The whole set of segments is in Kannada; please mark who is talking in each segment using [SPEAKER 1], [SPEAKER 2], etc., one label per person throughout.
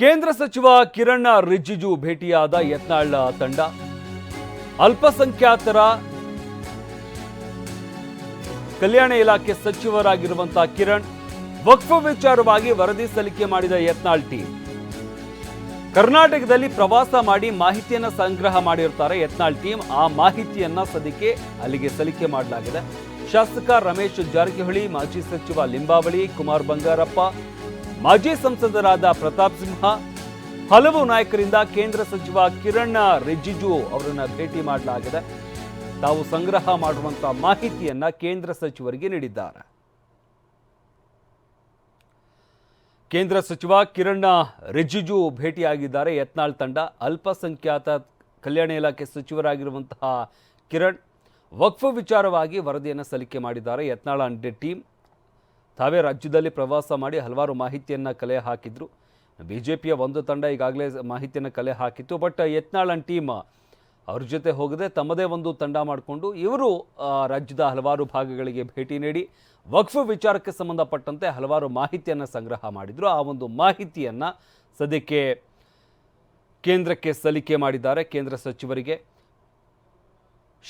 [SPEAKER 1] ಕೇಂದ್ರ ಸಚಿವ ಕಿರಣ್ ರಿಜಿಜು ಭೇಟಿಯಾದ ಯತ್ನಾಳ್ ತಂಡ. ಅಲ್ಪಸಂಖ್ಯಾತರ ಕಲ್ಯಾಣ ಇಲಾಖೆ ಸಚಿವರಾಗಿರುವಂತಹ ಕಿರಣ್ ವಕ್ಫ ವಿಚಾರವಾಗಿ ವರದಿ ಸಲ್ಲಿಕೆ ಮಾಡಿದ ಯತ್ನಾಳ್ ಟೀಮ್. ಕರ್ನಾಟಕದಲ್ಲಿ ಪ್ರವಾಸ ಮಾಡಿ ಮಾಹಿತಿಯನ್ನು ಸಂಗ್ರಹ ಮಾಡಿರ್ತಾರೆ ಯತ್ನಾಳ್ ಟೀಮ್. ಆ ಮಾಹಿತಿಯನ್ನ ಸದ್ಯಕ್ಕೆ ಅಲ್ಲಿಗೆ ಸಲ್ಲಿಕೆ ಮಾಡಲಾಗಿದೆ. ಶಾಸಕ ರಮೇಶ್ ಜಾರಕಿಹೊಳಿ, ಮಾಜಿ ಸಚಿವ ಲಿಂಬಾವಳಿ, ಕುಮಾರ್ ಬಂಗಾರಪ್ಪ ಮಾಜಿ ಸಂಸದರಾದ ಪ್ರತಾಪ್ ಸಿಂಹ, ಹಲವು ನಾಯಕರಿಂದ ಕೇಂದ್ರ ಸಚಿವ ಕಿರಣ್ ರಿಜಿಜು ಅವರನ್ನ ಭೇಟಿ ಮಾಡಲಾಗಿದೆ. ತಾವು ಸಂಗ್ರಹ ಮಾಡುವಂತಹ ಮಾಹಿತಿಯನ್ನ ಕೇಂದ್ರ ಸಚಿವರಿಗೆ ನೀಡಿದ್ದಾರೆ. ಕೇಂದ್ರ ಸಚಿವ ಕಿರಣ್ ರಿಜಿಜು ಭೇಟಿಯಾಗಿದ್ದಾರೆ. ಯತ್ನಾಳ್ ತಂಡ ಅಲ್ಪಸಂಖ್ಯಾತ ಕಲ್ಯಾಣ ಇಲಾಖೆ ಸಚಿವರಾಗಿರುವಂತಹ ಕಿರಣ್ ವಕ್ಫ್ ವಿಚಾರವಾಗಿ ವರದಿಯನ್ನು ಸಲ್ಲಿಕೆ ಮಾಡಿದ್ದಾರೆ. ಯತ್ನಾಳ್ ಅಂಡೆ ಟೀಮ್ ತಾವೇ ರಾಜ್ಯದಲ್ಲಿ ಪ್ರವಾಸ ಮಾಡಿ ಹಲವಾರು ಮಾಹಿತಿಯನ್ನು ಕಲೆ ಹಾಕಿದ್ರು. ಬಿ ಜೆ ಪಿಯ ಒಂದು ತಂಡ ಈಗಾಗಲೇ ಮಾಹಿತಿಯನ್ನು ಕಲೆ ಹಾಕಿತ್ತು, ಬಟ್ ಯತ್ನಾಳ್ ಟೀಮ್ ಅವ್ರ ಜೊತೆ ಹೋಗದೆ ತಮ್ಮದೇ ಒಂದು ತಂಡ ಮಾಡಿಕೊಂಡು ಇವರು ರಾಜ್ಯದ ಹಲವಾರು ಭಾಗಗಳಿಗೆ ಭೇಟಿ ನೀಡಿ ವಕ್ಫ್ ವಿಚಾರಕ್ಕೆ ಸಂಬಂಧಪಟ್ಟಂತೆ ಹಲವಾರು ಮಾಹಿತಿಯನ್ನು ಸಂಗ್ರಹ ಮಾಡಿದರು. ಆ ಒಂದು ಮಾಹಿತಿಯನ್ನು ಸದ್ಯಕ್ಕೆ ಕೇಂದ್ರಕ್ಕೆ ಸಲ್ಲಿಕೆ ಮಾಡಿದ್ದಾರೆ ಕೇಂದ್ರ ಸಚಿವರಿಗೆ.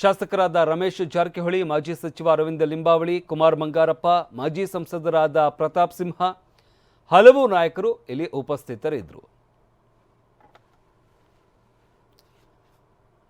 [SPEAKER 1] ಶಾಸಕರಾದ ರಮೇಶ್ ಜಾರಕಿಹೊಳಿ, ಮಾಜಿ ಸಚಿವ ಅರವಿಂದ ಲಿಂಬಾವಳಿ, ಕುಮಾರ್ ಮಂಗಾರಪ್ಪ, ಮಾಜಿ ಸಂಸದರಾದ ಪ್ರತಾಪ್ ಸಿಂಹ, ಹಲವು ನಾಯಕರು ಇಲ್ಲಿ ಉಪಸ್ಥಿತರಿದ್ದರು.